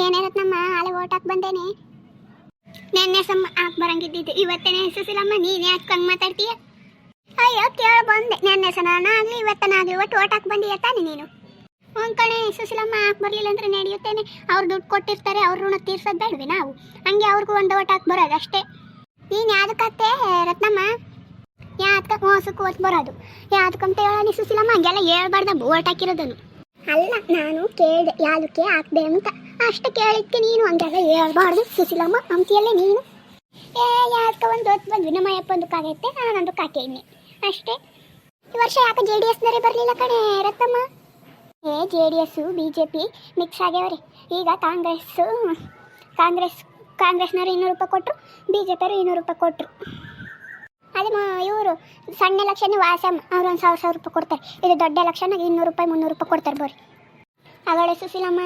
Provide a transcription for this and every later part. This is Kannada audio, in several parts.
ಏನಿರತ್ ನಮ್ಮ ಹಾಳೆ ಓಟಾಕ್ ಬಂದೇನೆ? ನೆನ್ನೆ ಸಮ್ಮ ಹಾಕ್ ಬರಂಗಿದ್ದಿದ್ದು, ಇವತ್ತೇನೆ ಸುಸಿಲಮ್ಮ ನೀನ್ ಯಾಕೆ ಹಂಗ್ ಮಾತಾಡ್ತೀಯ? ಅಯ್ಯೋ, ಕೇಳ ಬಂದೆ. ನೆನ್ನೆ ಸನಾಗ್ಲಿ ಇವತ್ತನಾಗ್ಲಿ ಒಟ್ಟು ಓಟಾಕ್ ಬಂದೀಯ ತಾನೆ ನೀನು? ಒಂದ್ ಕಣೆ, ಸುಶೀಲಮ್ಮ ಹಾಕ್ ಬರ್ಲಿಲ್ಲ ಅಂದ್ರೆ ನಡೆಯುತ್ತೇನೆ. ಅವ್ರು ದುಡ್ಡು ಕೊಟ್ಟಿರ್ತಾರೆ, ಅವ್ರ ಋಣ ತೀರ್ಸೋದ್ ಬೇಡ್ವಿ ನಾವು. ಹಂಗೆ ಅವ್ರಿಗೂ ಒಂದು ಓಟ್ ಹಾಕ್ ಬರೋದು ಅಷ್ಟೇ. ನೀನ್ ಯಾವ್ದಕ್ಕತ್ತೆ, ರತ್ನಮ್ಮ? ಯಾವ್ದಕ್ಕ ಮೋಸಕ್ಕೆ ಓಟ್ ಬರೋದು. ಯಾವ್ದಕ್ಕಂತ ಹೇಳ ಹೆಸಸಿಲ್ಲಮ್ಮ ಸುಶೀಲಮ್ಮ? ಹಂಗೆಲ್ಲ ಹೇಳ್ಬಾರ್ದ ಓಟ್ ಹಾಕಿರೋದನ್ನು. ಅಲ್ಲ, ನಾನು ಕೇಳಿದೆ ಯಾವ್ದಕ್ಕೆ ಹಾಕ್ದೆ ಅಂತ. ಅಷ್ಟು ಕೇಳಿದ್ಕೆ ನೀನು ಹಂಗೆಲ್ಲ ಹೇಳ್ಬಾರ್ದು. ಸುಶೀಲಮ್ಮ ಅಂತಿಯಲ್ಲೇ ನೀನು. ಏ ಯಾಕೆ ಒಂದು ಹೊತ್ತು ಬಂದು ವಿನಮಯಪ್ಪ ಒಂದು ಕಾಗೈತೆ ನಾನೊಂದಕ್ಕೆ ಕಾಕೇನಿ ಅಷ್ಟೇ. ಈ ವರ್ಷ ಯಾಕೆ ಜೆ ಡಿ ಎಸ್ನವರೇ ಬರಲಿಲ್ಲ ಕಣೆ ರತ್ತಮ್ಮ ಏ J D S B J P mix ಆಗ್ಯಾವ್ರಿ. ಈಗ ಕಾಂಗ್ರೆಸ್ಸು ಕಾಂಗ್ರೆಸ್, ಕಾಂಗ್ರೆಸ್ನವರು ಇನ್ನೂರು ರೂಪಾಯಿ ಕೊಟ್ಟರು ಬಿ ಜೆ ಪಿಯವರು ಇನ್ನೂರು ರೂಪಾಯಿ ಕೊಟ್ಟರು ಅದೇ ಇವರು ಸಣ್ಣ ಎಲೆಕ್ಷನ್ ವಾಸಮ್ಮ, ಅವ್ರು ಒಂದು ಸಾವಿರ ಸಾವಿರ ರೂಪಾಯಿ ಕೊಡ್ತಾರೆ. ಇದು ದೊಡ್ಡ ಲಕ್ಷನಾಗ ಇನ್ನೂರು ರೂಪಾಯಿ, ಮುನ್ನೂರು ರೂಪಾಯಿ ಕೊಡ್ತಾರೆ ಬರ್ರಿ. ಅವಳೆ ಸುಶೀಲಮ್ಮ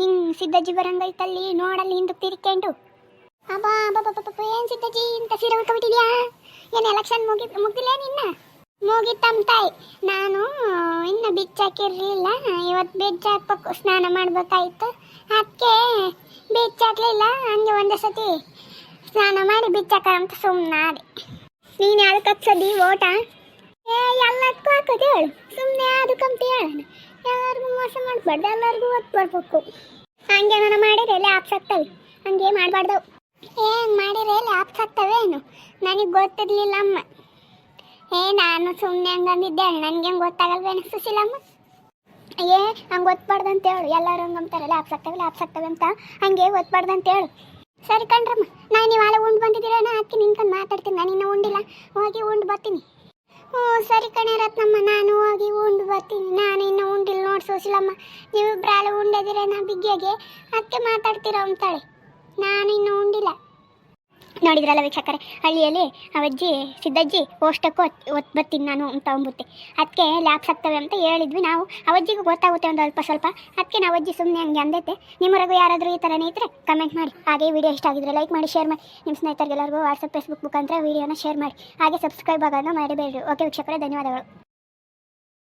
ನಿಂಗೆ ಸಿದ್ದಜ್ಜಿ ಬರಂಗೈತಲ್ಲಿ ನೋಡಲ್ಲಿ ಹಿಂದು ತಿರ್ಕೊಂಡು ಅಬ್ಬಾ ಅಬ್ಬಾ ಏನು ಸಿದ್ದಜ್ಜಿ ಇಂಥ ಸೀರೆ ಉಟ್ಕೊಬಿಟ್ಟಿದ್ಯಾ? ಏನು ಎಲೆಕ್ಷನ್ ಮುಗಿ ಮುಗಿಲ್ಲ ನಿನ್ನ? ಮುಗಿತಮ್ಮ ತಾಯಿ. ನಾನು, ಇನ್ನು ಬಿಚ್ಚಾಕಿರಲಿಲ್ಲ ಇವತ್ತು ಬೆಜ್ಜ ಹಾಕ್ಬೇಕು, ಸ್ನಾನ ಮಾಡ್ಬೇಕಾಯ್ತು. ಅದಕ್ಕೆ ಬಿಚ್ಚಾಕ್ಲಿಲ್ಲ ಹಂಗೆ ಒಂದೇ ಸತಿ ಸ್ನಾನ ಮಾಡಿ ಬಿಚ್ಚಾಕ ಅಂತ ಸುಮ್ಮನಾದೆ ನೀನು ಯಾವ್ದಕ್ಕೆ ಹಚ್ಚದಿ ಓಟ? ಏ ಎಲ್ಲದಕ್ಕೂ ಹಾಕೋದು ಹೇಳು. ಸುಮ್ಮನೆ ಅದಕ್ಕಂತ ಹೇಳೋಣ ಎಲ್ಲರಿಗೂ ಮಾಡಬಾರ್ದು ಎಲ್ಲರಿಗೂ ಒತ್ತು ಬರ್ಬೇಕು ಹಂಗೆ ನಾನು ಮಾಡಿದ್ರೆ ಲ್ಯಾಪ್ಸ್ ಆಗ್ತವೆ? ಹಂಗೆ ಮಾಡಬಾರ್ದವು ಏನು ಮಾಡಿದ್ರೆ ಲ್ಯಾಪ್ಸ್ ಏನು? ನನಗೆ ಗೊತ್ತಿರಲಿಲ್ಲ ಅಮ್ಮ. ಏ, ನಾನು ಸುಮ್ಮನೆ ಹಂಗಂದಿದ್ದೆ ನನಗೆ ಹೆಂಗೆ ಗೊತ್ತಾಗಲ್ವೇನು ಸುಶೀಲಮ್ಮ ಏ, ಹಂಗೆ ಗೊತ್ತಬಾರ್ದು ಅಂತ ಹೇಳು. ಎಲ್ಲರೂ ಹಂಗೆ ಅಂತಾರೆ ಲ್ಯಾಪ್ಸ್ ಆಗ್ತವೆ ಲ್ಯಾಪ್ಸ್ ಆಗ್ತವೆ ಅಂತ. ಹಂಗೆ ಗೊತ್ತಬಾರ್ದು ಅಂತ ಹೇಳು. ಸರಿ ಕಣ್ರಮ್ಮ, ನಾನು ನೀವು ಆಳೆ ಉಂಡು ಬಂದಿದ್ದೀರೇನ ಅದಕ್ಕೆ ನಿನ್ಕೊಂಡು ಮಾತಾಡ್ತೀನಿ, ನಾನು ಇನ್ನೂ ಉಂಡಿಲ್ಲ. ಹೋಗಿ ಉಂಡು ಬರ್ತೀನಿ. ಹ್ಞೂ ಸರಿ ಕಣೆ ರತ್ನಮ್ಮ, ನಾನು ಹೋಗಿ ಉಂಡು ಬರ್ತೀನಿ. ನಾನು ಇನ್ನೂ ನೀವು ಇಬ್ಬರಾಳೆ ಉಂಡದಿರೇನ ಬಿಗ್ಗೆಗೆ ಅದಕ್ಕೆ ಮಾತಾಡ್ತೀರ ಅಂತಾಳೆ. ನಾನು ಇನ್ನು ಉಂಡಿಲ್ಲ. ನೋಡಿದ್ರಲ್ಲ ವೀಕ್ಷಕರೇ, ಹಳ್ಳಿಯಲ್ಲಿ ಅವಜ್ಜಿ, ಸಿದ್ದಜ್ಜಿ, ಓಷ್ಟಕ್ಕೂ ಒತ್ ಬರ್ತೀನಿ ನಾನು ಅಂತ ಅಂಬುತ್ತೆ ಅದಕ್ಕೆ ಲ್ಯಾಪ್ಸ್ ಆಗ್ತವೆ ಅಂತ ಹೇಳಿದ್ವಿ ನಾವು. ಅವಜ್ಜಿಗೂ ಗೊತ್ತಾಗುತ್ತೆ ಒಂದು ಅಲ್ಪ ಸ್ವಲ್ಪ. ಅದಕ್ಕೆ ನಾವು ಅಜ್ಜಿ ಸುಮ್ಮನೆ ಹಂಗೆ ಅಂದೈತೆ. ನಿಮ್ಮವರೆಗೂ ಯಾರಾದರೂ ಈ ಥರನೇ ಇದ್ದರೆ ಕಮೆಂಟ್ ಮಾಡಿ. ಹಾಗೆ ವಿಡಿಯೋ ಇಷ್ಟ ಆಗಿದ್ರೆ ಲೈಕ್ ಮಾಡಿ ಶೇರ್ ಮಾಡಿ. ನಿಮ್ಮ ಸ್ನೇಹಿತರಿಗೆಲ್ಲರಿಗೂ ವಾಟ್ಸಪ್ ಫೇಸ್ಬುಕ್ ಮುಖಾಂತರ ವಿಡಿಯೋನ ಶೇರ್ ಮಾಡಿ. ಹಾಗೆ ಸಬ್ಸ್ಕ್ರೈಬ್ ಆಗೋದನ್ನ ಮರಿಬೇಡ್ರಿ. ಓಕೆ ವೀಕ್ಷಕರೇ, ಧನ್ಯವಾದಗಳು.